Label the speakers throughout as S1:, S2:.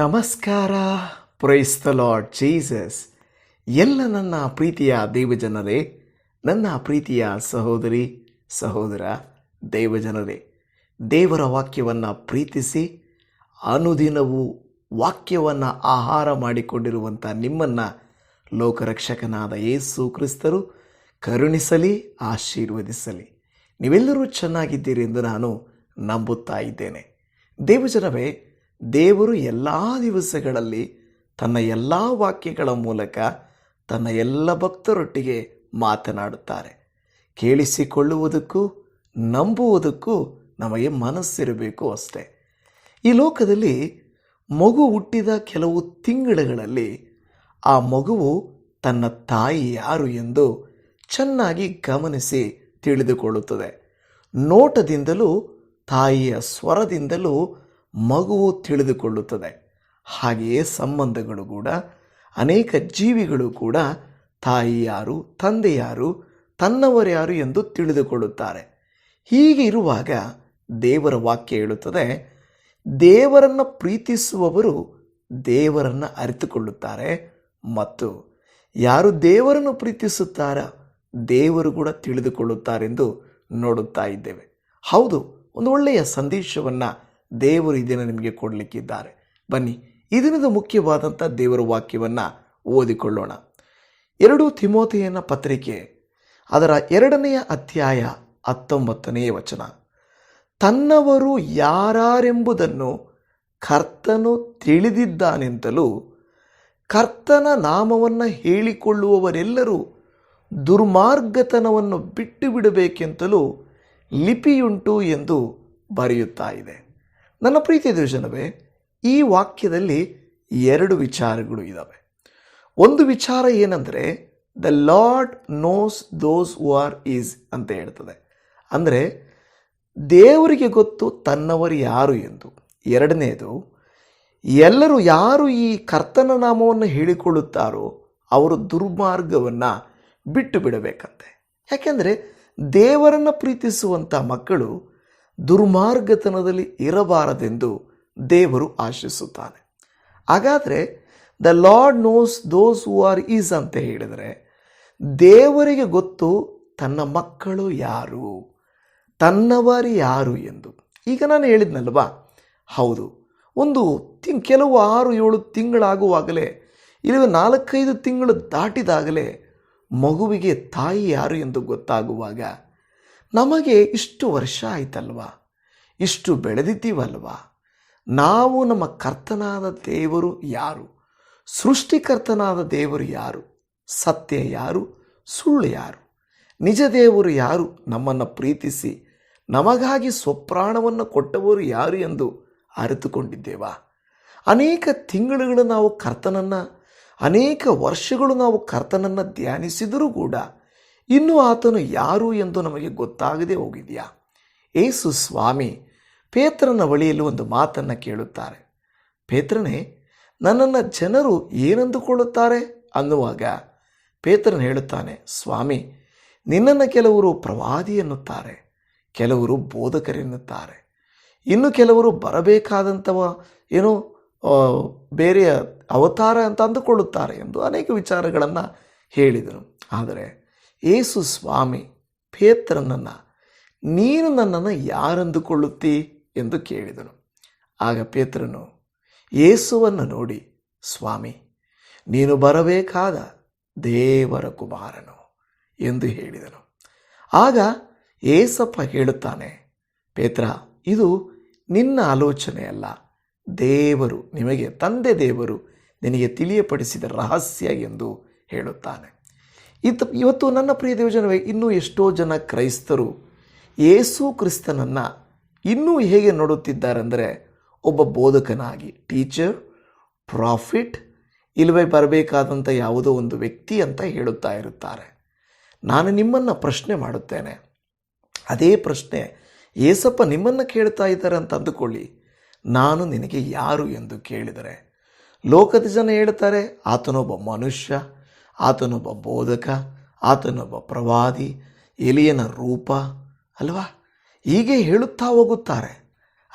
S1: ನಮಸ್ಕಾರ praise the lord Jesus ಎಲ್ಲ ನನ್ನ ಪ್ರೀತಿಯ ದೇವಜನರೇ ನನ್ನ ಪ್ರೀತಿಯ ಸಹೋದರಿ ಸಹೋದರ ದೇವಜನರೇ ದೇವರ ವಾಕ್ಯವನ್ನು ಪ್ರೀತಿಸಿ ಅನುದಿನವೂ ವಾಕ್ಯವನ್ನು ಆಹಾರ ಮಾಡಿಕೊಂಡಿರುವಂಥ ನಿಮ್ಮನ್ನು ಲೋಕರಕ್ಷಕನಾದ ಯೇಸು ಕ್ರಿಸ್ತರು ಕರುಣಿಸಲಿ ಆಶೀರ್ವದಿಸಲಿ ನೀವೆಲ್ಲರೂ ಚೆನ್ನಾಗಿದ್ದೀರಿ ಎಂದು ನಾನು ನಂಬುತ್ತಾ ಇದ್ದೇನೆ ದೇವಜನವೇ ದೇವರು ಎಲ್ಲ ದಿವಸಗಳಲ್ಲಿ ತನ್ನ ಎಲ್ಲ ವಾಕ್ಯಗಳ ಮೂಲಕ ತನ್ನ ಎಲ್ಲ ಭಕ್ತರೊಟ್ಟಿಗೆ ಮಾತನಾಡುತ್ತಾರೆ ಕೇಳಿಸಿಕೊಳ್ಳುವುದಕ್ಕೂ ನಂಬುವುದಕ್ಕೂ ನಮಗೆ ಮನಸ್ಸಿರಬೇಕು ಅಷ್ಟೆ ಈ ಲೋಕದಲ್ಲಿ ಮಗು ಹುಟ್ಟಿದ ಕೆಲವು ತಿಂಗಳುಗಳಲ್ಲಿ ಆ ಮಗುವು ತನ್ನ ತಾಯಿ ಯಾರು ಎಂದು ಚೆನ್ನಾಗಿ ಗಮನಿಸಿ ತಿಳಿದುಕೊಳ್ಳುತ್ತದೆ ನೋಟದಿಂದಲೂ ತಾಯಿಯ ಸ್ವರದಿಂದಲೂ ಮಗುವು ತಿಳಿದುಕೊಳ್ಳುತ್ತದೆ ಹಾಗೆಯೇ ಸಂಬಂಧಗಳು ಕೂಡ ಅನೇಕ ಜೀವಿಗಳು ಕೂಡ ತಾಯಿ ಯಾರು ತಂದೆ ಯಾರು ತನ್ನವರ್ಯಾರು ಎಂದು ತಿಳಿದುಕೊಳ್ಳುತ್ತಾರೆ ಹೀಗೆ ಇರುವಾಗ ದೇವರ ವಾಕ್ಯ ಹೇಳುತ್ತದೆ ದೇವರನ್ನು ಪ್ರೀತಿಸುವವರು ದೇವರನ್ನು ಅರಿತುಕೊಳ್ಳುತ್ತಾರೆ ಮತ್ತು ಯಾರು ದೇವರನ್ನು ಪ್ರೀತಿಸುತ್ತಾರ ದೇವರು ಕೂಡ ತಿಳಿದುಕೊಳ್ಳುತ್ತಾರೆಂದು ನೋಡುತ್ತಾ ಇದ್ದೇವೆ ಹೌದು ಒಂದು ಒಳ್ಳೆಯ ಸಂದೇಶವನ್ನು ದೇವರು ಇದನ್ನು ನಿಮಗೆ ಕೊಡಲಿಕ್ಕಿದ್ದಾರೆ ಬನ್ನಿ ಈ ಮುಖ್ಯವಾದಂಥ ದೇವರ ವಾಕ್ಯವನ್ನು ಓದಿಕೊಳ್ಳೋಣ ಎರಡು ತಿಮೋತೆಯನ್ನ ಪತ್ರಿಕೆ ಅದರ ಎರಡನೆಯ ಅಧ್ಯಾಯ ಹತ್ತೊಂಬತ್ತನೆಯ ವಚನ ತನ್ನವರು ಯಾರೆಂಬುದನ್ನು ಕರ್ತನು ತಿಳಿದಿದ್ದಾನೆಂತಲೂ ಕರ್ತನ ನಾಮವನ್ನು ಹೇಳಿಕೊಳ್ಳುವವರೆಲ್ಲರೂ ದುರ್ಮಾರ್ಗತನವನ್ನು ಬಿಟ್ಟು ಬಿಡಬೇಕೆಂತಲೂ ಲಿಪಿಯುಂಟು ಎಂದು ಬರೆಯುತ್ತಾ ಇದೆ ನನ್ನ ಪ್ರೀತಿ ದಿವಜನವೇ ಈ ವಾಕ್ಯದಲ್ಲಿ ಎರಡು ವಿಚಾರಗಳು ಇದ್ದಾವೆ ಒಂದು ವಿಚಾರ ಏನಂದರೆ the lord knows those who are his ಅಂತ ಹೇಳ್ತದೆ ಅಂದರೆ ದೇವರಿಗೆ ಗೊತ್ತು ತನ್ನವರು ಯಾರು ಎಂದು ಎರಡನೇದು ಎಲ್ಲರೂ ಯಾರು ಈ ಕರ್ತನ ನಾಮವನ್ನು ಹೇಳಿಕೊಳ್ಳುತ್ತಾರೋ ಅವರು ದುರ್ಮಾರ್ಗವನ್ನು ಬಿಟ್ಟು ಬಿಡಬೇಕಂತೆ ಯಾಕೆಂದರೆ ದೇವರನ್ನು ಪ್ರೀತಿಸುವಂಥ ಮಕ್ಕಳು ದುರ್ಮಾರ್ಗತನದಲ್ಲಿ ಇರಬಾರದೆಂದು ದೇವರು ಆಶಿಸುತ್ತಾನೆ ಹಾಗಾದರೆ the lord knows those who are his ಅಂತ ಹೇಳಿದರೆ ದೇವರಿಗೆ ಗೊತ್ತು ತನ್ನ ಮಕ್ಕಳು ಯಾರು ತನ್ನವರು ಯಾರು ಎಂದು ಈಗ ನಾನು ಹೇಳಿದ್ನಲ್ವಾ ಹೌದು ಒಂದು ತಿಂಗ್ ಕೆಲವು ಆರು ಏಳು ತಿಂಗಳಾಗುವಾಗಲೇ ಇಲ್ಲಿ ನಾಲ್ಕೈದು ತಿಂಗಳು ದಾಟಿದಾಗಲೇ ಮಗುವಿಗೆ ತಾಯಿ ಯಾರು ಎಂದು ಗೊತ್ತಾಗುವಾಗ ನಮಗೆ ಇಷ್ಟು ವರ್ಷ ಆಯ್ತಲ್ವ ಇಷ್ಟು ಬೆಳೆದಿದ್ದೀವಲ್ವ ನಾವು ನಮ್ಮ ಕರ್ತನಾದ ದೇವರು ಯಾರು ಸೃಷ್ಟಿಕರ್ತನಾದ ದೇವರು ಯಾರು ಸತ್ಯ ಯಾರು ಸುಳ್ಳು ಯಾರು ನಿಜ ದೇವರು ಯಾರು ನಮ್ಮನ್ನು ಪ್ರೀತಿಸಿ ನಮಗಾಗಿ ಸ್ವಪ್ರಾಣವನ್ನು ಕೊಟ್ಟವರು ಯಾರು ಎಂದು ಅರಿತುಕೊಂಡಿದ್ದೇವಾ ಅನೇಕ ತಿಂಗಳುಗಳು ನಾವು ಕರ್ತನನ್ನು ಅನೇಕ ವರ್ಷಗಳು ನಾವು ಕರ್ತನನ್ನು ಧ್ಯಾನಿಸಿದರೂ ಕೂಡ ಇನ್ನು ಆತನು ಯಾರು ಎಂದು ನಮಗೆ ಗೊತ್ತಾಗದೇ ಹೋಗಿದೆಯಾ ಏಸು ಸ್ವಾಮಿ ಪೇತ್ರನ ಬಳಿಯಲ್ಲಿ ಒಂದು ಮಾತನ್ನು ಕೇಳುತ್ತಾರೆ ಪೇತ್ರನೇ ನನ್ನನ್ನು ಜನರು ಏನಂದುಕೊಳ್ಳುತ್ತಾರೆ ಅನ್ನುವಾಗ ಪೇತ್ರನ ಹೇಳುತ್ತಾನೆ ಸ್ವಾಮಿ ನಿನ್ನನ್ನು ಕೆಲವರು ಪ್ರವಾದಿ ಎನ್ನುತ್ತಾರೆ ಕೆಲವರು ಬೋಧಕರೆನ್ನುತ್ತಾರೆ ಇನ್ನು ಕೆಲವರು ಬರಬೇಕಾದಂಥವ ಏನೋ ಬೇರೆಯ ಅವತಾರ ಅಂತ ಅಂದುಕೊಳ್ಳುತ್ತಾರೆ ಎಂದು ಅನೇಕ ವಿಚಾರಗಳನ್ನು ಹೇಳಿದರು ಆದರೆ ಏಸು ಸ್ವಾಮಿ ಪೇತ್ರನನ್ನು ನೀನು ನನ್ನನ್ನು ಯಾರೆಂದುಕೊಳ್ಳುತ್ತಿ ಎಂದು ಕೇಳಿದನು ಆಗ ಪೇತ್ರನು ಏಸುವನ್ನು ನೋಡಿ ಸ್ವಾಮಿ ನೀನು ಬರಬೇಕಾದ ದೇವರ ಕುಮಾರನು ಎಂದು ಹೇಳಿದನು ಆಗ ಏಸಪ್ಪ ಹೇಳುತ್ತಾನೆ ಪೇತ್ರ ಇದು ನಿನ್ನ ಆಲೋಚನೆಯಲ್ಲ ದೇವರು ನಿಮಗೆ ತಂದೆ ದೇವರು ನಿನಗೆ ತಿಳಿಯಪಡಿಸಿದ ರಹಸ್ಯ ಎಂದು ಹೇಳುತ್ತಾನೆ ಇತ್ತು ಇವತ್ತು ನನ್ನ ಪ್ರಿಯ ದೇವಜನವೇ ಇನ್ನೂ ಎಷ್ಟೋ ಜನ ಕ್ರೈಸ್ತರು ಏಸು ಕ್ರಿಸ್ತನನ್ನು ಇನ್ನೂ ಹೇಗೆ ನೋಡುತ್ತಿದ್ದಾರೆಂದರೆ ಒಬ್ಬ ಬೋಧಕನಾಗಿ ಟೀಚರ್ ಪ್ರಾಫಿಟ್ ಇಲ್ಲವೇ ಬರಬೇಕಾದಂಥ ಯಾವುದೋ ಒಂದು ವ್ಯಕ್ತಿ ಅಂತ ಹೇಳುತ್ತಾ ಇರುತ್ತಾರೆ ನಾನು ನಿಮ್ಮನ್ನು ಪ್ರಶ್ನೆ ಮಾಡುತ್ತೇನೆ ಅದೇ ಪ್ರಶ್ನೆ ಏಸಪ್ಪ ನಿಮ್ಮನ್ನು ಕೇಳ್ತಾ ಇದ್ದಾರೆ ಅಂತ ಅಂದುಕೊಳ್ಳಿ ನಾನು ನಿನಗೆ ಯಾರು ಎಂದು ಕೇಳಿದರೆ ಲೋಕದ ಜನ ಹೇಳ್ತಾರೆ ಆತನೊಬ್ಬ ಮನುಷ್ಯ ಆತನೊಬ್ಬ ಬೋಧಕ ಆತನೊಬ್ಬ ಪ್ರವಾದಿ ಎಲಿಯನ ರೂಪ ಅಲ್ವಾ ಹೀಗೆ ಹೇಳುತ್ತಾ ಹೋಗುತ್ತಾರೆ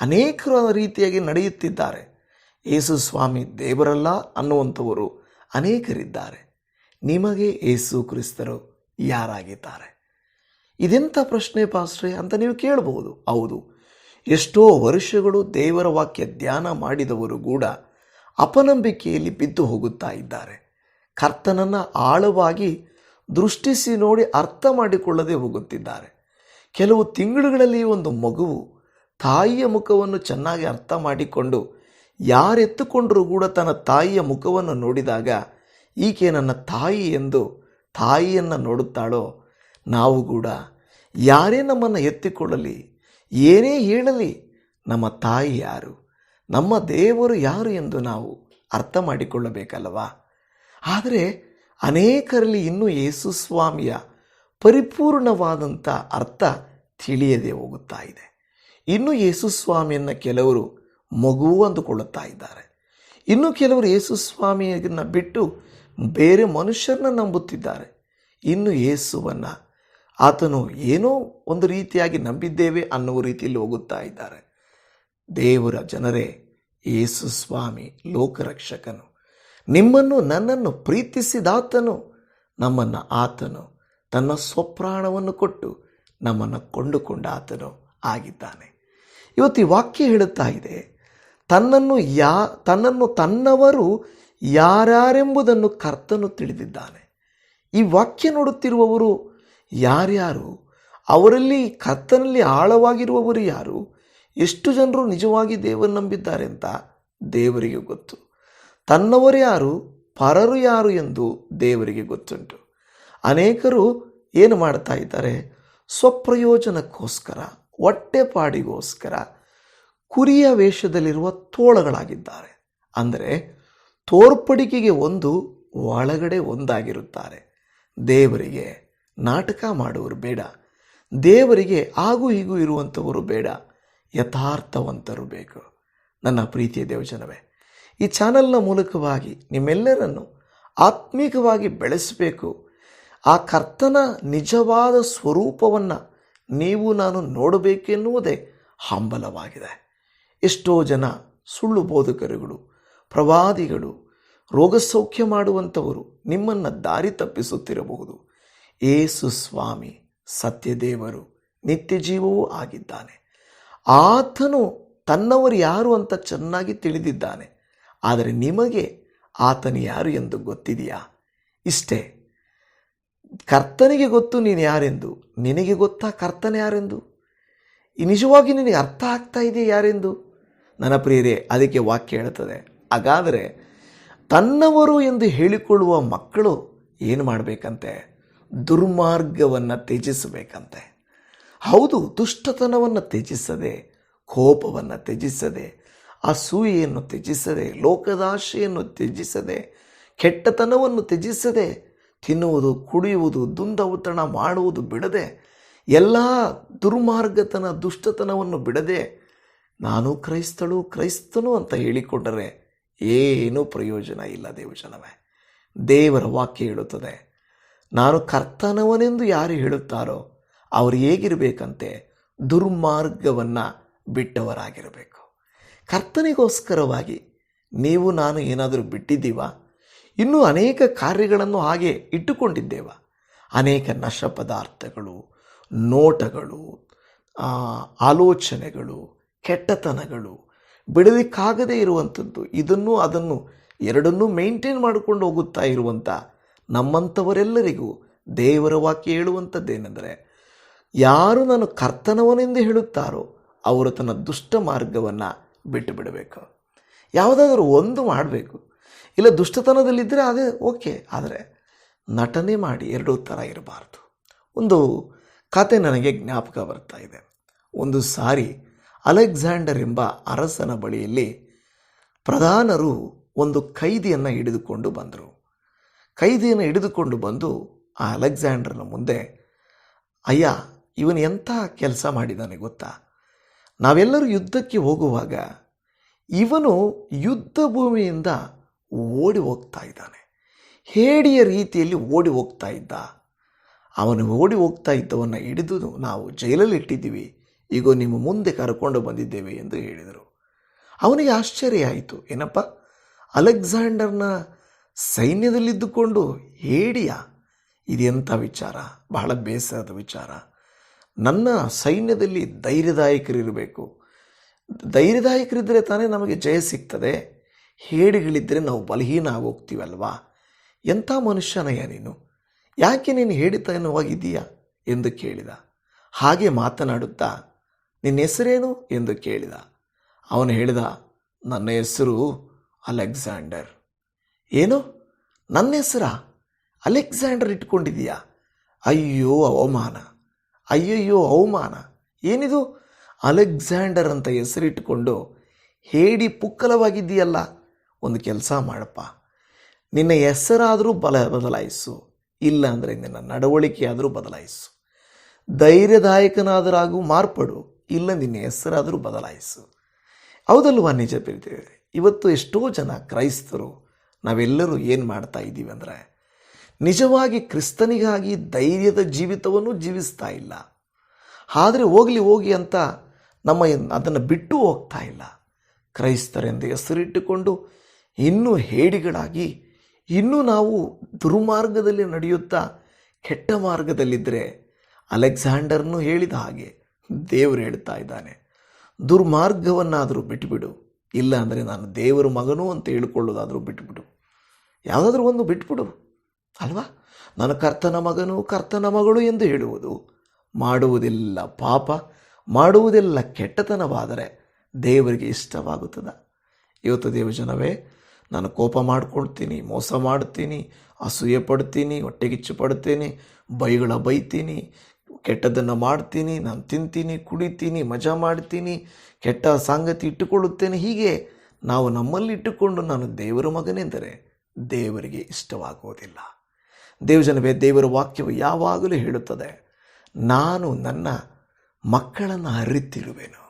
S1: ಅನೇಕರು ರೀತಿಯಾಗಿ ನಡೆಯುತ್ತಿದ್ದಾರೆ ಏಸು ಸ್ವಾಮಿ ದೇವರಲ್ಲ ಅನ್ನುವಂಥವರು ಅನೇಕರಿದ್ದಾರೆ ನಿಮಗೆ ಏಸು ಕ್ರಿಸ್ತರು ಯಾರಾಗಿದ್ದಾರೆ ಇದೆಂಥ ಪ್ರಶ್ನೆ ಪಾಸ್ಟ್ರೆ ಅಂತ ನೀವು ಕೇಳಬಹುದು ಹೌದು ಎಷ್ಟೋ ವರ್ಷಗಳು ದೇವರ ವಾಕ್ಯ ಧ್ಯಾನ ಮಾಡಿದವರು ಕೂಡ ಅಪನಂಬಿಕೆಯಲ್ಲಿ ಬಿದ್ದು ಹೋಗುತ್ತಾ ಇದ್ದಾರೆ ಕರ್ತನನ್ನು ಆಳವಾಗಿ ದೃಷ್ಟಿಸಿ ನೋಡಿ ಅರ್ಥ ಮಾಡಿಕೊಳ್ಳದೆ ಹೋಗುತ್ತಿದ್ದಾರೆ ಕೆಲವು ತಿಂಗಳುಗಳಲ್ಲಿ ಒಂದು ಮಗುವು ತಾಯಿಯ ಮುಖವನ್ನು ಚೆನ್ನಾಗಿ ಅರ್ಥ ಮಾಡಿಕೊಂಡು ಯಾರೆತ್ತುಕೊಂಡರೂ ಕೂಡ ತನ್ನ ತಾಯಿಯ ಮುಖವನ್ನು ನೋಡಿದಾಗ ಈಕೆ ನನ್ನ ತಾಯಿ ಎಂದು ತಾಯಿಯನ್ನು ನೋಡುತ್ತಾಳೋ ನಾವು ಕೂಡ ಯಾರೇ ನಮ್ಮನ್ನು ಎತ್ತಿಕೊಳ್ಳಲಿ ಏನೇ ಹೇಳಲಿ ನಮ್ಮ ತಾಯಿ ಯಾರು ನಮ್ಮ ದೇವರು ಯಾರು ಎಂದು ನಾವು ಅರ್ಥ ಮಾಡಿಕೊಳ್ಳಬೇಕಲ್ವಾ ಆದರೆ ಅನೇಕರಲ್ಲಿ ಇನ್ನೂ ಸ್ವಾಮಿಯ ಪರಿಪೂರ್ಣವಾದಂಥ ಅರ್ಥ ತಿಳಿಯದೇ ಹೋಗುತ್ತಾ ಇದೆ ಇನ್ನು ಸ್ವಾಮಿಯನ್ನು ಕೆಲವರು ಮಗು ಅಂದುಕೊಳ್ಳುತ್ತಾ ಇದ್ದಾರೆ ಇನ್ನು ಕೆಲವರು ಸ್ವಾಮಿಯನ್ನು ಬಿಟ್ಟು ಬೇರೆ ಮನುಷ್ಯರನ್ನ ನಂಬುತ್ತಿದ್ದಾರೆ ಇನ್ನು ಯೇಸುವನ್ನು ಆತನು ಏನೋ ಒಂದು ರೀತಿಯಾಗಿ ನಂಬಿದ್ದೇವೆ ಅನ್ನುವ ರೀತಿಯಲ್ಲಿ ಹೋಗುತ್ತಾ ಇದ್ದಾರೆ ದೇವರ ಜನರೇ ಸ್ವಾಮಿ ಲೋಕರಕ್ಷಕನು ನಿಮ್ಮನ್ನು ನನ್ನನ್ನು ಪ್ರೀತಿಸಿದಾತನು ನಮ್ಮನ್ನು ಆತನು ತನ್ನ ಸ್ವಪ್ರಾಣವನ್ನು ಕೊಟ್ಟು ನಮ್ಮನ್ನು ಕೊಂಡುಕೊಂಡ ಆತನು ಆಗಿದ್ದಾನೆ ಇವತ್ತು ಈ ವಾಕ್ಯ ಹೇಳುತ್ತಾ ಇದೆ ತನ್ನನ್ನು ಯಾ ತನ್ನನ್ನು ತನ್ನವರು ಯಾರ್ಯಾರೆಂಬುದನ್ನು ಕರ್ತನು ತಿಳಿದಿದ್ದಾನೆ ಈ ವಾಕ್ಯ ನೋಡುತ್ತಿರುವವರು ಯಾರ್ಯಾರು ಅವರಲ್ಲಿ ಕರ್ತನಲ್ಲಿ ಆಳವಾಗಿರುವವರು ಯಾರು ಎಷ್ಟು ಜನರು ನಿಜವಾಗಿ ದೇವರು ನಂಬಿದ್ದಾರೆ ಅಂತ ದೇವರಿಗೆ ಗೊತ್ತು ತನ್ನವರು ಯಾರು ಪರರು ಯಾರು ಎಂದು ದೇವರಿಗೆ ಗೊತ್ತುಂಟು ಅನೇಕರು ಏನು ಮಾಡ್ತಾ ಇದ್ದಾರೆ ಸ್ವಪ್ರಯೋಜನಕ್ಕೋಸ್ಕರ ಹೊಟ್ಟೆಪಾಡಿಗೋಸ್ಕರ ಕುರಿಯ ವೇಷದಲ್ಲಿರುವ ತೋಳಗಳಾಗಿದ್ದಾರೆ ಅಂದರೆ ತೋರ್ಪಡಿಕೆಗೆ ಒಂದು ಒಳಗಡೆ ಒಂದಾಗಿರುತ್ತಾರೆ ದೇವರಿಗೆ ನಾಟಕ ಮಾಡುವರು ಬೇಡ ದೇವರಿಗೆ ಆಗು ಹೀಗೂ ಇರುವಂಥವರು ಬೇಡ ಯಥಾರ್ಥವಂತರು ಬೇಕು ನನ್ನ ಪ್ರೀತಿಯ ದೇವಜನವೇ ಈ ಚಾನಲ್ನ ಮೂಲಕವಾಗಿ ನಿಮ್ಮೆಲ್ಲರನ್ನು ಆತ್ಮೀಕವಾಗಿ ಬೆಳೆಸಬೇಕು ಆ ಕರ್ತನ ನಿಜವಾದ ಸ್ವರೂಪವನ್ನು ನೀವು ನಾನು ನೋಡಬೇಕೆನ್ನುವುದೇ ಹಂಬಲವಾಗಿದೆ ಎಷ್ಟೋ ಜನ ಸುಳ್ಳು ಬೋಧಕರುಗಳು ಪ್ರವಾದಿಗಳು ರೋಗಸೌಖ್ಯ ಮಾಡುವಂಥವರು ನಿಮ್ಮನ್ನು ದಾರಿ ತಪ್ಪಿಸುತ್ತಿರಬಹುದು ಏಸು ಸ್ವಾಮಿ ಸತ್ಯದೇವರು ನಿತ್ಯ ಜೀವವೂ ಆಗಿದ್ದಾನೆ ಆತನು ತನ್ನವರು ಯಾರು ಅಂತ ಚೆನ್ನಾಗಿ ತಿಳಿದಿದ್ದಾನೆ ಆದರೆ ನಿಮಗೆ ಆತನು ಯಾರು ಎಂದು ಗೊತ್ತಿದೆಯಾ ಇಷ್ಟೇ ಕರ್ತನಿಗೆ ಗೊತ್ತು ನೀನು ಯಾರೆಂದು ನಿನಗೆ ಗೊತ್ತಾ ಕರ್ತನ ಯಾರೆಂದು ನಿಜವಾಗಿ ನಿನಗೆ ಅರ್ಥ ಆಗ್ತಾ ಇದೆಯಾ ಯಾರೆಂದು ನನ್ನ ಪ್ರಿಯರೇ ಅದಕ್ಕೆ ವಾಕ್ಯ ಹೇಳುತ್ತದೆ ಹಾಗಾದರೆ ತನ್ನವರು ಎಂದು ಹೇಳಿಕೊಳ್ಳುವ ಮಕ್ಕಳು ಏನು ಮಾಡಬೇಕಂತೆ ದುರ್ಮಾರ್ಗವನ್ನು ತ್ಯಜಿಸಬೇಕಂತೆ ಹೌದು ದುಷ್ಟತನವನ್ನು ತ್ಯಜಿಸದೆ ಕೋಪವನ್ನು ತ್ಯಜಿಸದೆ ಅಸೂಯೆಯನ್ನು ತ್ಯಜಿಸದೆ ಲೋಕದಾಶೆಯನ್ನು ತ್ಯಜಿಸದೆ ಕೆಟ್ಟತನವನ್ನು ತ್ಯಜಿಸದೆ ತಿನ್ನುವುದು ಕುಡಿಯುವುದು ದುಂದೌತಣ ಮಾಡುವುದು ಬಿಡದೆ ಎಲ್ಲ ದುರ್ಮಾರ್ಗತನ ದುಷ್ಟತನವನ್ನು ಬಿಡದೆ ನಾನು ಕ್ರೈಸ್ತಳು ಕ್ರೈಸ್ತನು ಅಂತ ಹೇಳಿಕೊಂಡರೆ ಏನೂ ಪ್ರಯೋಜನ ಇಲ್ಲ ದೇವಜನವೇ ದೇವರ ವಾಕ್ಯ ಹೇಳುತ್ತದೆ ನಾನು ಕರ್ತನವನೆಂದು ಯಾರು ಹೇಳುತ್ತಾರೋ ಅವರು ಹೇಗಿರಬೇಕಂತೆ ದುರ್ಮಾರ್ಗವನ್ನು ಬಿಟ್ಟವರಾಗಿರಬೇಕು ಕರ್ತನಿಗೋಸ್ಕರವಾಗಿ ನೀವು ನಾನು ಏನಾದರೂ ಬಿಟ್ಟಿದ್ದೀವ ಇನ್ನೂ ಅನೇಕ ಕಾರ್ಯಗಳನ್ನು ಹಾಗೆ ಇಟ್ಟುಕೊಂಡಿದ್ದೇವ ಅನೇಕ ನಶ ಪದಾರ್ಥಗಳು ನೋಟಗಳು ಆಲೋಚನೆಗಳು ಕೆಟ್ಟತನಗಳು ಬಿಡಲಿಕ್ಕಾಗದೇ ಇರುವಂಥದ್ದು ಇದನ್ನು ಅದನ್ನು ಎರಡನ್ನೂ ಮೇಂಟೈನ್ ಮಾಡಿಕೊಂಡು ಹೋಗುತ್ತಾ ಇರುವಂಥ ನಮ್ಮಂಥವರೆಲ್ಲರಿಗೂ ದೇವರ ವಾಕ್ಯ ಹೇಳುವಂಥದ್ದೇನೆಂದರೆ ಯಾರು ನಾನು ಕರ್ತನವನೆಂದು ಹೇಳುತ್ತಾರೋ ಅವರು ತನ್ನ ದುಷ್ಟ ಮಾರ್ಗವನ್ನು ಬಿಟ್ಟು ಬಿಡಬೇಕು ಯಾವುದಾದ್ರೂ ಒಂದು ಮಾಡಬೇಕು ಇಲ್ಲ ದುಷ್ಟತನದಲ್ಲಿದ್ದರೆ ಅದೇ ಓಕೆ ಆದರೆ ನಟನೆ ಮಾಡಿ ಎರಡೂ ಥರ ಇರಬಾರ್ದು ಒಂದು ಕತೆ ನನಗೆ ಜ್ಞಾಪಕ ಬರ್ತಾ ಇದೆ ಒಂದು ಸಾರಿ ಅಲೆಕ್ಸಾಂಡರ್ ಎಂಬ ಅರಸನ ಬಳಿಯಲ್ಲಿ ಪ್ರಧಾನರು ಒಂದು ಕೈದಿಯನ್ನು ಹಿಡಿದುಕೊಂಡು ಬಂದರು ಕೈದಿಯನ್ನು ಹಿಡಿದುಕೊಂಡು ಬಂದು ಆ ಅಲೆಕ್ಸಾಂಡರ್ನ ಮುಂದೆ ಅಯ್ಯ ಇವನು ಎಂಥ ಕೆಲಸ ಮಾಡಿದ್ದಾನೆ ಗೊತ್ತಾ ನಾವೆಲ್ಲರೂ ಯುದ್ಧಕ್ಕೆ ಹೋಗುವಾಗ ಇವನು ಯುದ್ಧ ಭೂಮಿಯಿಂದ ಓಡಿ ಹೋಗ್ತಾ ಇದ್ದಾನೆ ಹೇಡಿಯ ರೀತಿಯಲ್ಲಿ ಓಡಿ ಹೋಗ್ತಾ ಇದ್ದ ಅವನು ಓಡಿ ಹೋಗ್ತಾ ಇದ್ದವನ್ನು ಹಿಡಿದು ನಾವು ಜೈಲಲ್ಲಿ ಇಟ್ಟಿದ್ದೀವಿ ಈಗ ನಿಮ್ಮ ಮುಂದೆ ಕರ್ಕೊಂಡು ಬಂದಿದ್ದೇವೆ ಎಂದು ಹೇಳಿದರು ಅವನಿಗೆ ಆಶ್ಚರ್ಯ ಆಯಿತು ಏನಪ್ಪ ಅಲೆಕ್ಸಾಂಡರ್ನ ಸೈನ್ಯದಲ್ಲಿದ್ದುಕೊಂಡು ಹೇಡಿಯ ಇದೆಂಥ ವಿಚಾರ ಬಹಳ ಬೇಸರದ ವಿಚಾರ ನನ್ನ ಸೈನ್ಯದಲ್ಲಿ ಧೈರ್ಯದಾಯಕರಿರಬೇಕು ಧೈರ್ಯದಾಯಕರಿದ್ದರೆ ತಾನೇ ನಮಗೆ ಜಯ ಸಿಗ್ತದೆ ಹೇಡಿಗಳಿದ್ದರೆ ನಾವು ಬಲಹೀನ ಆಗೋಗ್ತೀವಲ್ವಾ ಎಂಥ ಮನುಷ್ಯನಯ್ಯ ನೀನು ಯಾಕೆ ನೀನು ಹೇಡಿತನವಾಗಿದ್ದೀಯಾ ಎಂದು ಕೇಳಿದ ಹಾಗೆ ಮಾತನಾಡುತ್ತಾ ನಿನ್ನ ಹೆಸರೇನು ಎಂದು ಕೇಳಿದ ಅವನು ಹೇಳಿದ ನನ್ನ ಹೆಸರು ಅಲೆಕ್ಸಾಂಡರ್ ಏನು ನನ್ನ ಹೆಸರಾ ಅಲೆಕ್ಸಾಂಡರ್ ಇಟ್ಕೊಂಡಿದೀಯಾ ಅಯ್ಯೋ ಅವಮಾನ ಅಯ್ಯಯ್ಯೋ ಅವಮಾನ ಏನಿದು ಅಲೆಕ್ಸಾಂಡರ್ ಅಂತ ಹೆಸರಿಟ್ಟುಕೊಂಡು ಹೇಡಿ ಪುಕ್ಕಲವಾಗಿದ್ದೀಯಲ್ಲ ಒಂದು ಕೆಲಸ ಮಾಡಪ್ಪ ನಿನ್ನ ಹೆಸರಾದರೂ ಬಲ ಬದಲಾಯಿಸು ಅಂದರೆ ನಿನ್ನ ನಡವಳಿಕೆಯಾದರೂ ಬದಲಾಯಿಸು ಧೈರ್ಯದಾಯಕನಾದರಾಗೂ ಮಾರ್ಪಡು ಇಲ್ಲ ನಿನ್ನ ಹೆಸರಾದರೂ ಬದಲಾಯಿಸು ಹೌದಲ್ವಾ ನಿಜ ಬೀರ್ತೇವೆ ಇವತ್ತು ಎಷ್ಟೋ ಜನ ಕ್ರೈಸ್ತರು ನಾವೆಲ್ಲರೂ ಏನು ಮಾಡ್ತಾ ಇದ್ದೀವಿ ಅಂದರೆ ನಿಜವಾಗಿ ಕ್ರಿಸ್ತನಿಗಾಗಿ ಧೈರ್ಯದ ಜೀವಿತವನ್ನು ಜೀವಿಸ್ತಾ ಇಲ್ಲ ಆದರೆ ಹೋಗಲಿ ಹೋಗಿ ಅಂತ ನಮ್ಮ ಅದನ್ನು ಬಿಟ್ಟು ಹೋಗ್ತಾ ಇಲ್ಲ ಕ್ರೈಸ್ತರೆಂದು ಹೆಸರಿಟ್ಟುಕೊಂಡು ಇನ್ನೂ ಹೇಡಿಗಳಾಗಿ ಇನ್ನೂ ನಾವು ದುರ್ಮಾರ್ಗದಲ್ಲಿ ನಡೆಯುತ್ತಾ ಕೆಟ್ಟ ಮಾರ್ಗದಲ್ಲಿದ್ದರೆ ಅಲೆಕ್ಸಾಂಡರ್ನು ಹೇಳಿದ ಹಾಗೆ ದೇವರು ಹೇಳ್ತಾ ಇದ್ದಾನೆ ದುರ್ಮಾರ್ಗವನ್ನಾದರೂ ಬಿಟ್ಟುಬಿಡು ಇಲ್ಲ ಅಂದರೆ ನಾನು ದೇವರ ಮಗನು ಅಂತ ಹೇಳ್ಕೊಳ್ಳೋದಾದರೂ ಬಿಟ್ಬಿಡು ಯಾವುದಾದ್ರೂ ಒಂದು ಬಿಟ್ಬಿಡು ಅಲ್ವಾ ನಾನು ಕರ್ತನ ಮಗನು ಕರ್ತನ ಮಗಳು ಎಂದು ಹೇಳುವುದು ಮಾಡುವುದೆಲ್ಲ ಪಾಪ ಮಾಡುವುದೆಲ್ಲ ಕೆಟ್ಟತನವಾದರೆ ದೇವರಿಗೆ ಇಷ್ಟವಾಗುತ್ತದೆ ಇವತ್ತು ದೇವಜನವೇ ನಾನು ಕೋಪ ಮಾಡ್ಕೊಳ್ತೀನಿ ಮೋಸ ಮಾಡ್ತೀನಿ ಅಸೂಯೆ ಪಡ್ತೀನಿ ಹೊಟ್ಟೆಗಿಚ್ಚು ಪಡ್ತೀನಿ ಬೈಗಳ ಬೈತೀನಿ ಕೆಟ್ಟದನ್ನು ಮಾಡ್ತೀನಿ ನಾನು ತಿಂತೀನಿ ಕುಡಿತೀನಿ ಮಜಾ ಮಾಡ್ತೀನಿ ಕೆಟ್ಟ ಸಂಗತಿ ಇಟ್ಟುಕೊಳ್ಳುತ್ತೇನೆ ಹೀಗೆ ನಾವು ನಮ್ಮಲ್ಲಿ ಇಟ್ಟುಕೊಂಡು ನಾನು ದೇವರ ಮಗನೆಂದರೆ ದೇವರಿಗೆ ಇಷ್ಟವಾಗುವುದಿಲ್ಲ ದೇವಜನವೇ ದೇವರ ವಾಕ್ಯವು ಯಾವಾಗಲೂ ಹೇಳುತ್ತದೆ ನಾನು ನನ್ನ ಮಕ್ಕಳನ್ನು ಅರಿತಿರುವೆನು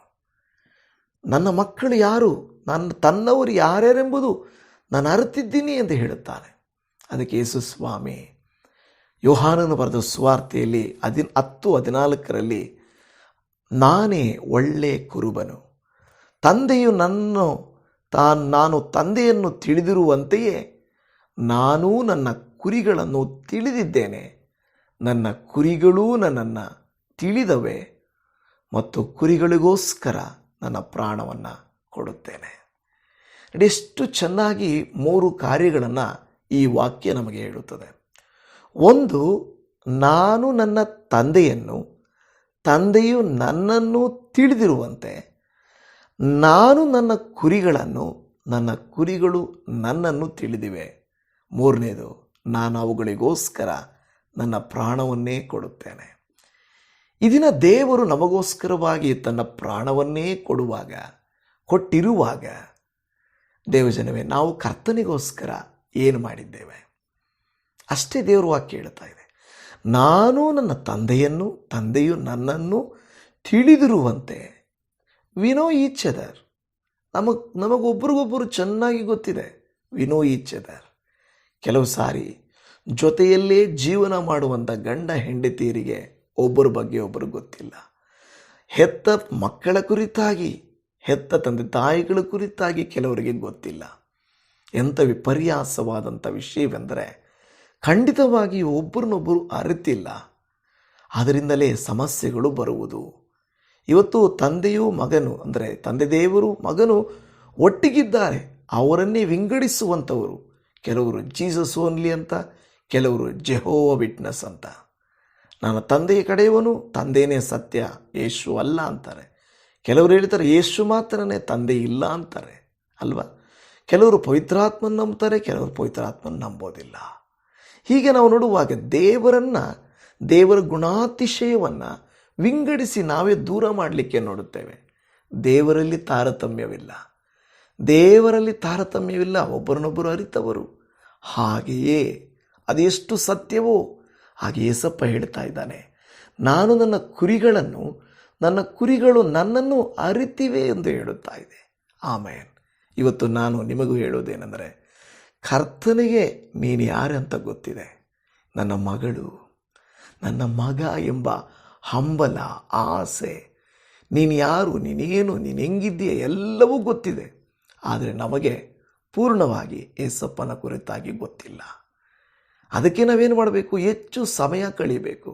S1: ನನ್ನ ಮಕ್ಕಳು ಯಾರು ನನ್ನ ತನ್ನವರು ಯಾರ್ಯಾರೆಂಬುದು ನಾನು ಅರಿತಿದ್ದೀನಿ ಎಂದು ಹೇಳುತ್ತಾನೆ ಅದಕ್ಕೆ ಯೇಸು ಸ್ವಾಮಿ ಯೋಹಾನನು ಬರೆದ ಸ್ವಾರ್ಥೆಯಲ್ಲಿ ಹದಿನ ಹತ್ತು ಹದಿನಾಲ್ಕರಲ್ಲಿ ನಾನೇ ಒಳ್ಳೆಯ ಕುರುಬನು ತಂದೆಯು ನನ್ನ ತಾನು ನಾನು ತಂದೆಯನ್ನು ತಿಳಿದಿರುವಂತೆಯೇ ನಾನೂ ನನ್ನ ಕುರಿಗಳನ್ನು ತಿಳಿದಿದ್ದೇನೆ ನನ್ನ ಕುರಿಗಳೂ ನನ್ನನ್ನು ತಿಳಿದವೆ ಮತ್ತು ಕುರಿಗಳಿಗೋಸ್ಕರ ನನ್ನ ಪ್ರಾಣವನ್ನು ಕೊಡುತ್ತೇನೆ ಎಷ್ಟು ಚೆನ್ನಾಗಿ ಮೂರು ಕಾರ್ಯಗಳನ್ನು ಈ ವಾಕ್ಯ ನಮಗೆ ಹೇಳುತ್ತದೆ ಒಂದು ನಾನು ನನ್ನ ತಂದೆಯನ್ನು ತಂದೆಯು ನನ್ನನ್ನು ತಿಳಿದಿರುವಂತೆ ನಾನು ನನ್ನ ಕುರಿಗಳನ್ನು ನನ್ನ ಕುರಿಗಳು ನನ್ನನ್ನು ತಿಳಿದಿವೆ ಮೂರನೇದು ನಾನು ಅವುಗಳಿಗೋಸ್ಕರ ನನ್ನ ಪ್ರಾಣವನ್ನೇ ಕೊಡುತ್ತೇನೆ ಇದಿನ ದೇವರು ನಮಗೋಸ್ಕರವಾಗಿ ತನ್ನ ಪ್ರಾಣವನ್ನೇ ಕೊಡುವಾಗ ಕೊಟ್ಟಿರುವಾಗ ದೇವಜನವೇ ನಾವು ಕರ್ತನಿಗೋಸ್ಕರ ಏನು ಮಾಡಿದ್ದೇವೆ ಅಷ್ಟೇ ದೇವರು ವಾಕ್ಯ ಹೇಳ್ತಾ ಇದೆ ನಾನು ನನ್ನ ತಂದೆಯನ್ನು ತಂದೆಯು ನನ್ನನ್ನು ತಿಳಿದಿರುವಂತೆ ವಿನೋ ಈಚ್ಛದರ್ ನಮಗೆ ನಮಗೊಬ್ರಿಗೊಬ್ಬರು ಚೆನ್ನಾಗಿ ಗೊತ್ತಿದೆ ವಿನೋ ಈಚ್ಛದರ್ ಕೆಲವು ಸಾರಿ ಜೊತೆಯಲ್ಲೇ ಜೀವನ ಮಾಡುವಂಥ ಗಂಡ ಹೆಂಡತಿಯರಿಗೆ ಒಬ್ಬರ ಬಗ್ಗೆ ಒಬ್ಬರು ಗೊತ್ತಿಲ್ಲ ಹೆತ್ತ ಮಕ್ಕಳ ಕುರಿತಾಗಿ ಹೆತ್ತ ತಂದೆ ತಾಯಿಗಳ ಕುರಿತಾಗಿ ಕೆಲವರಿಗೆ ಗೊತ್ತಿಲ್ಲ ಎಂಥ ವಿಪರ್ಯಾಸವಾದಂಥ ವಿಷಯವೆಂದರೆ ಖಂಡಿತವಾಗಿ ಒಬ್ಬರನ್ನೊಬ್ಬರು ಅರಿತಿಲ್ಲ ಅದರಿಂದಲೇ ಸಮಸ್ಯೆಗಳು ಬರುವುದು ಇವತ್ತು ತಂದೆಯೂ ಮಗನು ಅಂದರೆ ತಂದೆ ದೇವರು ಮಗನು ಒಟ್ಟಿಗಿದ್ದಾರೆ ಅವರನ್ನೇ ವಿಂಗಡಿಸುವಂಥವರು ಕೆಲವರು ಜೀಸಸ್ ಓನ್ಲಿ ಅಂತ ಕೆಲವರು ಜೆಹೋವ ವಿಟ್ನೆಸ್ ಅಂತ ನನ್ನ ತಂದೆಯ ಕಡೆಯವನು ತಂದೆಯೇ ಸತ್ಯ ಯೇಸು ಅಲ್ಲ ಅಂತಾರೆ ಕೆಲವರು ಹೇಳ್ತಾರೆ ಯೇಸು ಮಾತ್ರನೇ ತಂದೆ ಇಲ್ಲ ಅಂತಾರೆ ಅಲ್ವಾ ಕೆಲವರು ಪವಿತ್ರಾತ್ಮನ ನಂಬ್ತಾರೆ ಕೆಲವರು ಪವಿತ್ರಾತ್ಮನ ನಂಬೋದಿಲ್ಲ ಹೀಗೆ ನಾವು ನೋಡುವಾಗ ದೇವರನ್ನು ದೇವರ ಗುಣಾತಿಶಯವನ್ನು ವಿಂಗಡಿಸಿ ನಾವೇ ದೂರ ಮಾಡಲಿಕ್ಕೆ ನೋಡುತ್ತೇವೆ ದೇವರಲ್ಲಿ ತಾರತಮ್ಯವಿಲ್ಲ ದೇವರಲ್ಲಿ ತಾರತಮ್ಯವಿಲ್ಲ ಒಬ್ಬರನ್ನೊಬ್ಬರು ಅರಿತವರು ಹಾಗೆಯೇ ಅದೆಷ್ಟು ಸತ್ಯವೋ ಹಾಗೆ ಏಸಪ್ಪ ಹೇಳ್ತಾ ಇದ್ದಾನೆ ನಾನು ನನ್ನ ಕುರಿಗಳನ್ನು ನನ್ನ ಕುರಿಗಳು ನನ್ನನ್ನು ಅರಿತಿವೆ ಎಂದು ಹೇಳುತ್ತಾ ಇದೆ ಆಮೇನ್ ಇವತ್ತು ನಾನು ನಿಮಗೂ ಹೇಳುವುದೇನೆಂದರೆ ಕರ್ತನಿಗೆ ನೀನು ಅಂತ ಗೊತ್ತಿದೆ ನನ್ನ ಮಗಳು ನನ್ನ ಮಗ ಎಂಬ ಹಂಬಲ ಆಸೆ ನೀನು ಯಾರು ನೀನೇನು ನೀನು ಹೆಂಗಿದ್ದೀಯ ಎಲ್ಲವೂ ಗೊತ್ತಿದೆ ಆದರೆ ನಮಗೆ ಪೂರ್ಣವಾಗಿ ಏಸಪ್ಪನ ಕುರಿತಾಗಿ ಗೊತ್ತಿಲ್ಲ ಅದಕ್ಕೆ ನಾವೇನು ಮಾಡಬೇಕು ಹೆಚ್ಚು ಸಮಯ ಕಳೀಬೇಕು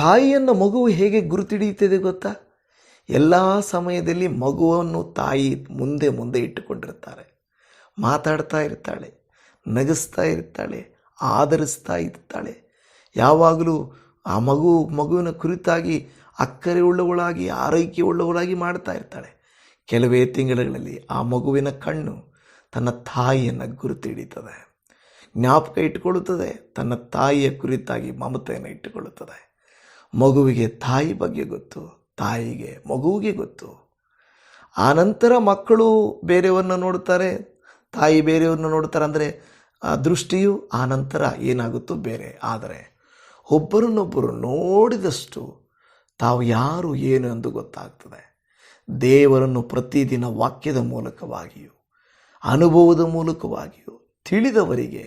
S1: ತಾಯಿಯನ್ನು ಮಗು ಹೇಗೆ ಗುರುತಿಡಿಯುತ್ತದೆ ಗೊತ್ತಾ ಎಲ್ಲ ಸಮಯದಲ್ಲಿ ಮಗುವನ್ನು ತಾಯಿ ಮುಂದೆ ಮುಂದೆ ಇಟ್ಟುಕೊಂಡಿರ್ತಾರೆ ಮಾತಾಡ್ತಾ ಇರ್ತಾಳೆ ನಗಿಸ್ತಾ ಇರ್ತಾಳೆ ಆಧರಿಸ್ತಾ ಇರ್ತಾಳೆ ಯಾವಾಗಲೂ ಆ ಮಗು ಮಗುವಿನ ಕುರಿತಾಗಿ ಅಕ್ಕರೆ ಉಳ್ಳವಳಾಗಿ ಆರೈಕೆ ಉಳ್ಳವಳಾಗಿ ಮಾಡ್ತಾ ಇರ್ತಾಳೆ ಕೆಲವೇ ತಿಂಗಳುಗಳಲ್ಲಿ ಆ ಮಗುವಿನ ಕಣ್ಣು ತನ್ನ ತಾಯಿಯನ್ನು ಗುರುತು ಹಿಡಿತದೆ ಜ್ಞಾಪಕ ಇಟ್ಟುಕೊಳ್ಳುತ್ತದೆ ತನ್ನ ತಾಯಿಯ ಕುರಿತಾಗಿ ಮಮತೆಯನ್ನು ಇಟ್ಟುಕೊಳ್ಳುತ್ತದೆ ಮಗುವಿಗೆ ತಾಯಿ ಬಗ್ಗೆ ಗೊತ್ತು ತಾಯಿಗೆ ಮಗುವಿಗೆ ಗೊತ್ತು ಆನಂತರ ಮಕ್ಕಳು ಬೇರೆಯವರನ್ನು ನೋಡುತ್ತಾರೆ ತಾಯಿ ಬೇರೆಯವರನ್ನು ನೋಡ್ತಾರೆ ಅಂದರೆ ಆ ದೃಷ್ಟಿಯು ಆನಂತರ ಏನಾಗುತ್ತೋ ಬೇರೆ ಆದರೆ ಒಬ್ಬರನ್ನೊಬ್ಬರು ನೋಡಿದಷ್ಟು ತಾವು ಯಾರು ಏನು ಎಂದು ಗೊತ್ತಾಗ್ತದೆ ದೇವರನ್ನು ಪ್ರತಿದಿನ ವಾಕ್ಯದ ಮೂಲಕವಾಗಿಯೂ ಅನುಭವದ ಮೂಲಕವಾಗಿಯೂ ತಿಳಿದವರಿಗೆ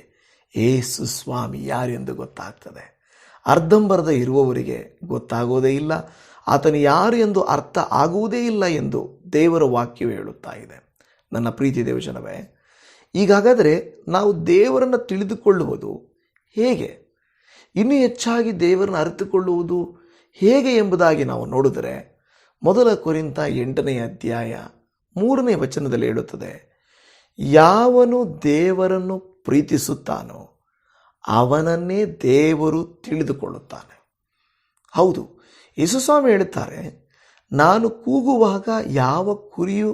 S1: ಏಸು ಸ್ವಾಮಿ ಯಾರೆಂದು ಗೊತ್ತಾಗ್ತದೆ ಅರ್ಧಂಬರ್ಧ ಇರುವವರಿಗೆ ಗೊತ್ತಾಗೋದೇ ಇಲ್ಲ ಆತನು ಯಾರು ಎಂದು ಅರ್ಥ ಆಗುವುದೇ ಇಲ್ಲ ಎಂದು ದೇವರ ವಾಕ್ಯವು ಹೇಳುತ್ತಾ ಇದೆ ನನ್ನ ಪ್ರೀತಿ ದೇವಜನವೇ ಈಗಾಗಾದರೆ ನಾವು ದೇವರನ್ನು ತಿಳಿದುಕೊಳ್ಳುವುದು ಹೇಗೆ ಇನ್ನೂ ಹೆಚ್ಚಾಗಿ ದೇವರನ್ನು ಅರಿತುಕೊಳ್ಳುವುದು ಹೇಗೆ ಎಂಬುದಾಗಿ ನಾವು ನೋಡಿದರೆ ಮೊದಲ ಕುರಿತ ಎಂಟನೆಯ ಅಧ್ಯಾಯ ಮೂರನೇ ವಚನದಲ್ಲಿ ಹೇಳುತ್ತದೆ ಯಾವನು ದೇವರನ್ನು ಪ್ರೀತಿಸುತ್ತಾನೋ ಅವನನ್ನೇ ದೇವರು ತಿಳಿದುಕೊಳ್ಳುತ್ತಾನೆ ಹೌದು ಯೇಸುಸ್ವಾಮಿ ಹೇಳುತ್ತಾರೆ ನಾನು ಕೂಗುವಾಗ ಯಾವ ಕುರಿಯು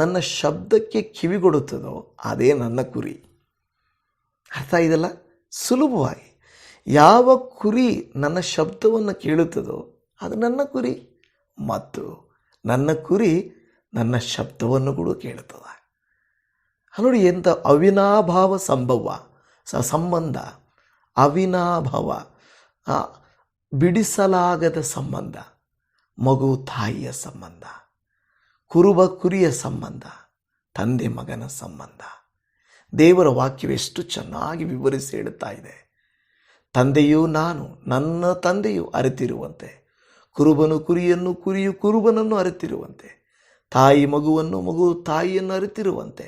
S1: ನನ್ನ ಶಬ್ದಕ್ಕೆ ಕಿವಿಗೊಡುತ್ತದೋ ಅದೇ ನನ್ನ ಕುರಿ ಅರ್ಥ ಇದೆಲ್ಲ ಸುಲಭವಾಗಿ ಯಾವ ಕುರಿ ನನ್ನ ಶಬ್ದವನ್ನು ಕೇಳುತ್ತದೋ ಅದು ನನ್ನ ಕುರಿ ಮತ್ತು ನನ್ನ ಕುರಿ ನನ್ನ ಶಬ್ದವನ್ನು ಕೂಡ ಕೇಳುತ್ತದೆ ನೋಡಿ ಎಂಥ ಅವಿನಾಭಾವ ಸಂಭವ ಸ ಸಂಬಂಧ ಅವಿನಾಭಾವ ಬಿಡಿಸಲಾಗದ ಸಂಬಂಧ ಮಗು ತಾಯಿಯ ಸಂಬಂಧ ಕುರುಬ ಕುರಿಯ ಸಂಬಂಧ ತಂದೆ ಮಗನ ಸಂಬಂಧ ದೇವರ ವಾಕ್ಯವೆಷ್ಟು ಚೆನ್ನಾಗಿ ವಿವರಿಸಿ ಹೇಳುತ್ತಾ ಇದೆ ತಂದೆಯೂ ನಾನು ನನ್ನ ತಂದೆಯು ಅರಿತಿರುವಂತೆ ಕುರುಬನು ಕುರಿಯನ್ನು ಕುರಿಯು ಕುರುಬನನ್ನು ಅರಿತಿರುವಂತೆ ತಾಯಿ ಮಗುವನ್ನು ಮಗು ತಾಯಿಯನ್ನು ಅರಿತಿರುವಂತೆ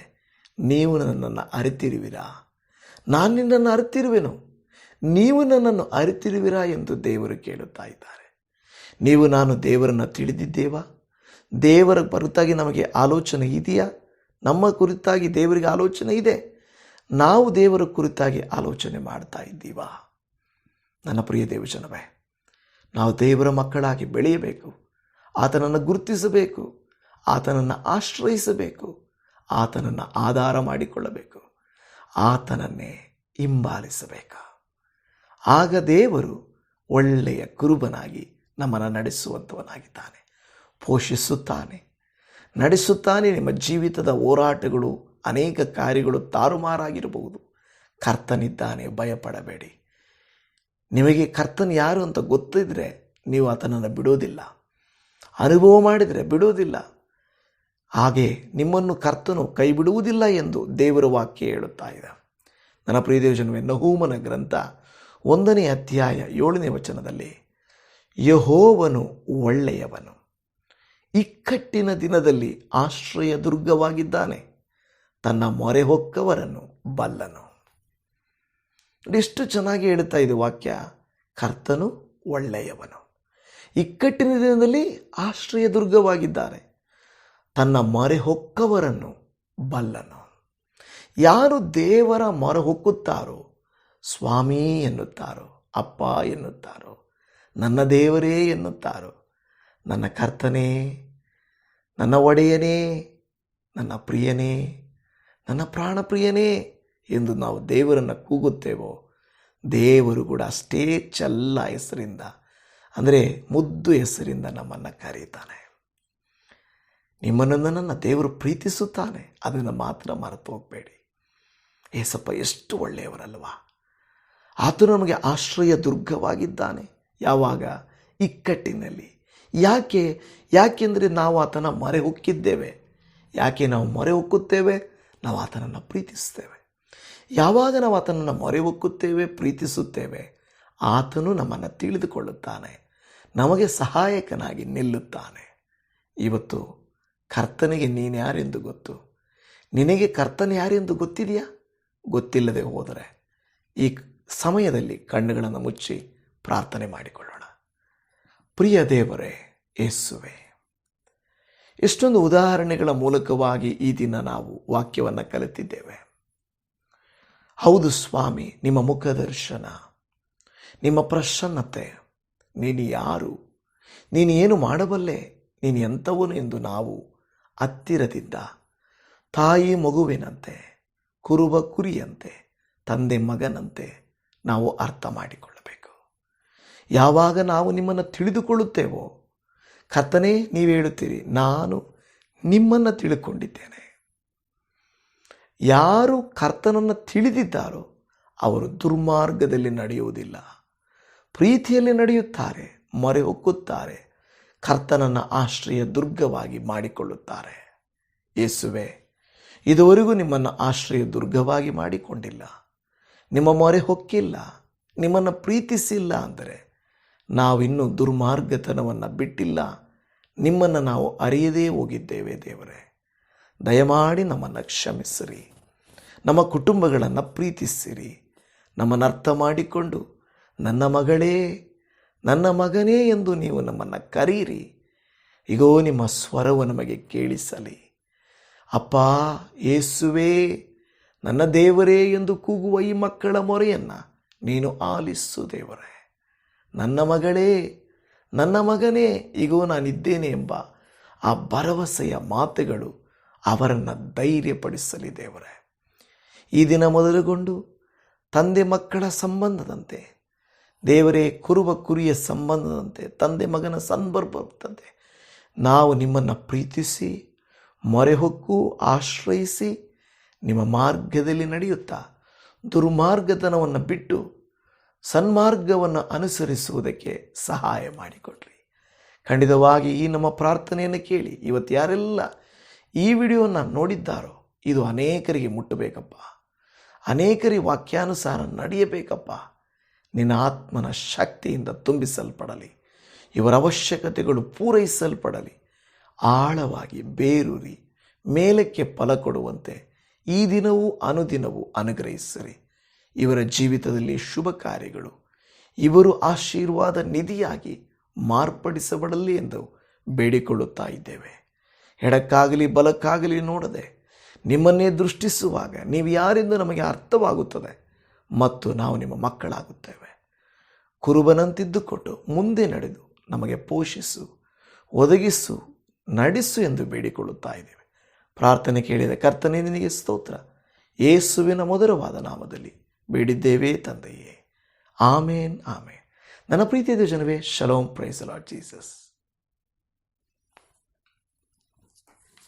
S1: ನೀವು ನನ್ನನ್ನು ಅರಿತಿರುವಿರಾ ನಾನು ನಿನ್ನನ್ನು ಅರಿತಿರುವೆನು ನೀವು ನನ್ನನ್ನು ಅರಿತಿರುವಿರಾ ಎಂದು ದೇವರು ಕೇಳುತ್ತಾ ಇದ್ದಾರೆ ನೀವು ನಾನು ದೇವರನ್ನು ತಿಳಿದಿದ್ದೇವಾ ದೇವರ ಕುರಿತಾಗಿ ನಮಗೆ ಆಲೋಚನೆ ಇದೆಯಾ ನಮ್ಮ ಕುರಿತಾಗಿ ದೇವರಿಗೆ ಆಲೋಚನೆ ಇದೆ ನಾವು ದೇವರ ಕುರಿತಾಗಿ ಆಲೋಚನೆ ಮಾಡ್ತಾ ಇದ್ದೀವಾ ನನ್ನ ಪ್ರಿಯ ದೇವಜನವೇ ನಾವು ದೇವರ ಮಕ್ಕಳಾಗಿ ಬೆಳೆಯಬೇಕು ಆತನನ್ನು ಗುರುತಿಸಬೇಕು ಆತನನ್ನು ಆಶ್ರಯಿಸಬೇಕು ಆತನನ್ನು ಆಧಾರ ಮಾಡಿಕೊಳ್ಳಬೇಕು ಆತನನ್ನೇ ಹಿಂಬಾಲಿಸಬೇಕು ಆಗ ದೇವರು ಒಳ್ಳೆಯ ಕುರುಬನಾಗಿ ನಮ್ಮನ್ನು ನಡೆಸುವಂಥವನಾಗಿದ್ದಾನೆ ಪೋಷಿಸುತ್ತಾನೆ ನಡೆಸುತ್ತಾನೆ ನಿಮ್ಮ ಜೀವಿತದ ಹೋರಾಟಗಳು ಅನೇಕ ಕಾರ್ಯಗಳು ತಾರುಮಾರಾಗಿರಬಹುದು ಕರ್ತನಿದ್ದಾನೆ ಭಯಪಡಬೇಡಿ ನಿಮಗೆ ಕರ್ತನ್ ಯಾರು ಅಂತ ಗೊತ್ತಿದ್ರೆ ನೀವು ಆತನನ್ನು ಬಿಡೋದಿಲ್ಲ ಅನುಭವ ಮಾಡಿದರೆ ಬಿಡುವುದಿಲ್ಲ ಹಾಗೆ ನಿಮ್ಮನ್ನು ಕರ್ತನು ಕೈ ಬಿಡುವುದಿಲ್ಲ ಎಂದು ದೇವರ ವಾಕ್ಯ ಹೇಳುತ್ತಾ ಇದೆ ನನ್ನ ಪ್ರಿಯದೇವಜನವೇ ನಹೂಮನ ಗ್ರಂಥ ಒಂದನೇ ಅಧ್ಯಾಯ ಏಳನೇ ವಚನದಲ್ಲಿ ಯಹೋವನು ಒಳ್ಳೆಯವನು ಇಕ್ಕಟ್ಟಿನ ದಿನದಲ್ಲಿ ಆಶ್ರಯ ದುರ್ಗವಾಗಿದ್ದಾನೆ ತನ್ನ ಮೊರೆ ಹೊಕ್ಕವರನ್ನು ಬಲ್ಲನು ಎಷ್ಟು ಚೆನ್ನಾಗಿ ಹೇಳ್ತಾ ಇದೆ ವಾಕ್ಯ ಕರ್ತನು ಒಳ್ಳೆಯವನು ಇಕ್ಕಟ್ಟಿನ ದಿನದಲ್ಲಿ ಆಶ್ರಯ ದುರ್ಗವಾಗಿದ್ದಾರೆ ತನ್ನ ಮರೆ ಹೊಕ್ಕವರನ್ನು ಬಲ್ಲನು ಯಾರು ದೇವರ ಮೊರೆ ಹೊಕ್ಕುತ್ತಾರೋ ಸ್ವಾಮಿ ಎನ್ನುತ್ತಾರೋ ಅಪ್ಪ ಎನ್ನುತ್ತಾರೋ ನನ್ನ ದೇವರೇ ಎನ್ನುತ್ತಾರೋ ನನ್ನ ಕರ್ತನೇ ನನ್ನ ಒಡೆಯನೇ ನನ್ನ ಪ್ರಿಯನೇ ನನ್ನ ಪ್ರಾಣಪ್ರಿಯನೇ ಎಂದು ನಾವು ದೇವರನ್ನು ಕೂಗುತ್ತೇವೋ ದೇವರು ಕೂಡ ಅಷ್ಟೇ ಚಲ್ಲ ಹೆಸರಿಂದ ಅಂದರೆ ಮುದ್ದು ಹೆಸರಿಂದ ನಮ್ಮನ್ನು ಕರೀತಾನೆ ನಿಮ್ಮನ್ನು ನನ್ನ ದೇವರು ಪ್ರೀತಿಸುತ್ತಾನೆ ಅದನ್ನು ಮಾತ್ರ ಮರೆತು ಹೋಗಬೇಡಿ ಏಸಪ್ಪ ಎಷ್ಟು ಒಳ್ಳೆಯವರಲ್ವಾ ಆತನು ನಮಗೆ ಆಶ್ರಯ ದುರ್ಗವಾಗಿದ್ದಾನೆ ಯಾವಾಗ ಇಕ್ಕಟ್ಟಿನಲ್ಲಿ ಯಾಕೆ ಯಾಕೆಂದರೆ ನಾವು ಆತನ ಮೊರೆ ಹುಕ್ಕಿದ್ದೇವೆ ಯಾಕೆ ನಾವು ಮೊರೆ ಹುಕ್ಕುತ್ತೇವೆ ನಾವು ಆತನನ್ನು ಪ್ರೀತಿಸ್ತೇವೆ ಯಾವಾಗ ನಾವು ಆತನನ್ನು ಮೊರೆಹೊಕ್ಕುತ್ತೇವೆ ಪ್ರೀತಿಸುತ್ತೇವೆ ಆತನು ನಮ್ಮನ್ನು ತಿಳಿದುಕೊಳ್ಳುತ್ತಾನೆ ನಮಗೆ ಸಹಾಯಕನಾಗಿ ನಿಲ್ಲುತ್ತಾನೆ ಇವತ್ತು ಕರ್ತನಿಗೆ ನೀನು ಯಾರೆಂದು ಗೊತ್ತು ನಿನಗೆ ಕರ್ತನ ಯಾರೆಂದು ಗೊತ್ತಿದೆಯಾ ಗೊತ್ತಿಲ್ಲದೆ ಹೋದರೆ ಈ ಸಮಯದಲ್ಲಿ ಕಣ್ಣುಗಳನ್ನು ಮುಚ್ಚಿ ಪ್ರಾರ್ಥನೆ ಮಾಡಿಕೊಳ್ಳೋಣ ಪ್ರಿಯ ದೇವರೇ ಯೇಸುವೆ ಇಷ್ಟೊಂದು ಉದಾಹರಣೆಗಳ ಮೂಲಕವಾಗಿ ಈ ದಿನ ನಾವು ವಾಕ್ಯವನ್ನು ಕಲಿತಿದ್ದೇವೆ ಹೌದು ಸ್ವಾಮಿ ನಿಮ್ಮ ಮುಖದರ್ಶನ ನಿಮ್ಮ ಪ್ರಸನ್ನತೆ ನೀನು ಯಾರು ನೀನು ಏನು ಮಾಡಬಲ್ಲೆ ನೀನು ಎಂಥವನು ಎಂದು ನಾವು ಹತ್ತಿರದಿಂದ ತಾಯಿ ಮಗುವಿನಂತೆ ಕುರುಬ ಕುರಿಯಂತೆ ತಂದೆ ಮಗನಂತೆ ನಾವು ಅರ್ಥ ಮಾಡಿಕೊಳ್ಳಬೇಕು ಯಾವಾಗ ನಾವು ನಿಮ್ಮನ್ನು ತಿಳಿದುಕೊಳ್ಳುತ್ತೇವೋ ಕಥನೇ ನೀವು ಹೇಳುತ್ತೀರಿ ನಾನು ನಿಮ್ಮನ್ನು ತಿಳ್ಕೊಂಡಿದ್ದೇನೆ ಯಾರು ಕರ್ತನನ್ನು ತಿಳಿದಿದ್ದಾರೋ ಅವರು ದುರ್ಮಾರ್ಗದಲ್ಲಿ ನಡೆಯುವುದಿಲ್ಲ ಪ್ರೀತಿಯಲ್ಲಿ ನಡೆಯುತ್ತಾರೆ ಮೊರೆ ಹೊಕ್ಕುತ್ತಾರೆ ಕರ್ತನನ್ನು ಆಶ್ರಯ ದುರ್ಗವಾಗಿ ಮಾಡಿಕೊಳ್ಳುತ್ತಾರೆ ಯೇಸುವೆ ಇದುವರೆಗೂ ನಿಮ್ಮನ್ನು ಆಶ್ರಯ ದುರ್ಗವಾಗಿ ಮಾಡಿಕೊಂಡಿಲ್ಲ ನಿಮ್ಮ ಮೊರೆ ಹೊಕ್ಕಿಲ್ಲ ನಿಮ್ಮನ್ನು ಪ್ರೀತಿಸಿಲ್ಲ ಅಂದರೆ ನಾವಿನ್ನೂ ದುರ್ಮಾರ್ಗತನವನ್ನು ಬಿಟ್ಟಿಲ್ಲ ನಿಮ್ಮನ್ನು ನಾವು ಅರಿಯದೇ ಹೋಗಿದ್ದೇವೆ ದೇವರೇ ದಯಮಾಡಿ ನಮ್ಮನ್ನು ಕ್ಷಮಿಸಿರಿ ನಮ್ಮ ಕುಟುಂಬಗಳನ್ನು ಪ್ರೀತಿಸಿರಿ ನಮ್ಮನ್ನು ಅರ್ಥ ಮಾಡಿಕೊಂಡು ನನ್ನ ಮಗಳೇ ನನ್ನ ಮಗನೇ ಎಂದು ನೀವು ನಮ್ಮನ್ನು ಕರೀರಿ ಈಗೋ ನಿಮ್ಮ ಸ್ವರವು ನಮಗೆ ಕೇಳಿಸಲಿ ಅಪ್ಪ ಏಸುವೆ ನನ್ನ ದೇವರೇ ಎಂದು ಕೂಗುವ ಈ ಮಕ್ಕಳ ಮೊರೆಯನ್ನು ನೀನು ಆಲಿಸು ದೇವರೇ ನನ್ನ ಮಗಳೇ ನನ್ನ ಮಗನೇ ಈಗೋ ನಾನಿದ್ದೇನೆ ಎಂಬ ಆ ಭರವಸೆಯ ಮಾತುಗಳು ಅವರನ್ನು ಧೈರ್ಯಪಡಿಸಲಿ ದೇವರೇ ಈ ದಿನ ಮೊದಲುಗೊಂಡು ತಂದೆ ಮಕ್ಕಳ ಸಂಬಂಧದಂತೆ ದೇವರೇ ಕುರುವ ಕುರಿಯ ಸಂಬಂಧದಂತೆ ತಂದೆ ಮಗನ ಸಂದರ್ಭದಂತೆ ನಾವು ನಿಮ್ಮನ್ನು ಪ್ರೀತಿಸಿ ಮೊರೆಹೊಕ್ಕು ಆಶ್ರಯಿಸಿ ನಿಮ್ಮ ಮಾರ್ಗದಲ್ಲಿ ನಡೆಯುತ್ತಾ ದುರ್ಮಾರ್ಗತನವನ್ನು ಬಿಟ್ಟು ಸನ್ಮಾರ್ಗವನ್ನು ಅನುಸರಿಸುವುದಕ್ಕೆ ಸಹಾಯ ಮಾಡಿಕೊಡ್ರಿ ಖಂಡಿತವಾಗಿ ಈ ನಮ್ಮ ಪ್ರಾರ್ಥನೆಯನ್ನು ಕೇಳಿ ಇವತ್ತು ಯಾರೆಲ್ಲ ಈ ವಿಡಿಯೋನ ನೋಡಿದ್ದಾರೋ ಇದು ಅನೇಕರಿಗೆ ಮುಟ್ಟಬೇಕಪ್ಪ ಅನೇಕರಿ ವಾಕ್ಯಾನುಸಾರ ನಡೆಯಬೇಕಪ್ಪ ನಿನ್ನ ಆತ್ಮನ ಶಕ್ತಿಯಿಂದ ತುಂಬಿಸಲ್ಪಡಲಿ ಇವರ ಅವಶ್ಯಕತೆಗಳು ಪೂರೈಸಲ್ಪಡಲಿ ಆಳವಾಗಿ ಬೇರೂರಿ ಮೇಲಕ್ಕೆ ಫಲ ಕೊಡುವಂತೆ ಈ ದಿನವೂ ಅನುದಿನವೂ ಅನುಗ್ರಹಿಸಿರಿ ಇವರ ಜೀವಿತದಲ್ಲಿ ಶುಭ ಕಾರ್ಯಗಳು ಇವರು ಆಶೀರ್ವಾದ ನಿಧಿಯಾಗಿ ಮಾರ್ಪಡಿಸಬಡಲಿ ಎಂದು ಬೇಡಿಕೊಳ್ಳುತ್ತಾ ಇದ್ದೇವೆ ಎಡಕ್ಕಾಗಲಿ ಬಲಕ್ಕಾಗಲಿ ನೋಡದೆ ನಿಮ್ಮನ್ನೇ ದೃಷ್ಟಿಸುವಾಗ ನೀವು ಯಾರಿಂದ ನಮಗೆ ಅರ್ಥವಾಗುತ್ತದೆ ಮತ್ತು ನಾವು ನಿಮ್ಮ ಮಕ್ಕಳಾಗುತ್ತೇವೆ ಕುರುಬನಂತಿದ್ದುಕೊಟ್ಟು ಮುಂದೆ ನಡೆದು ನಮಗೆ ಪೋಷಿಸು ಒದಗಿಸು ನಡೆಸು ಎಂದು ಬೇಡಿಕೊಳ್ಳುತ್ತಾ ಇದ್ದೇವೆ ಪ್ರಾರ್ಥನೆ ಕೇಳಿದ ಕರ್ತನೆ ನಿನಗೆ ಸ್ತೋತ್ರ ಏಸುವಿನ ಮಧುರವಾದ ನಾಮದಲ್ಲಿ ಬೇಡಿದ್ದೇವೆ ತಂದೆಯೇ ಆಮೇನ್ ಆಮೇನ್ ನನ್ನ ಪ್ರೀತಿಯ ಜನವೇ ಶಲೋಮ್ ಪ್ರೈಸ್ ಲಾರ್ಡ್ ಜೀಸಸ್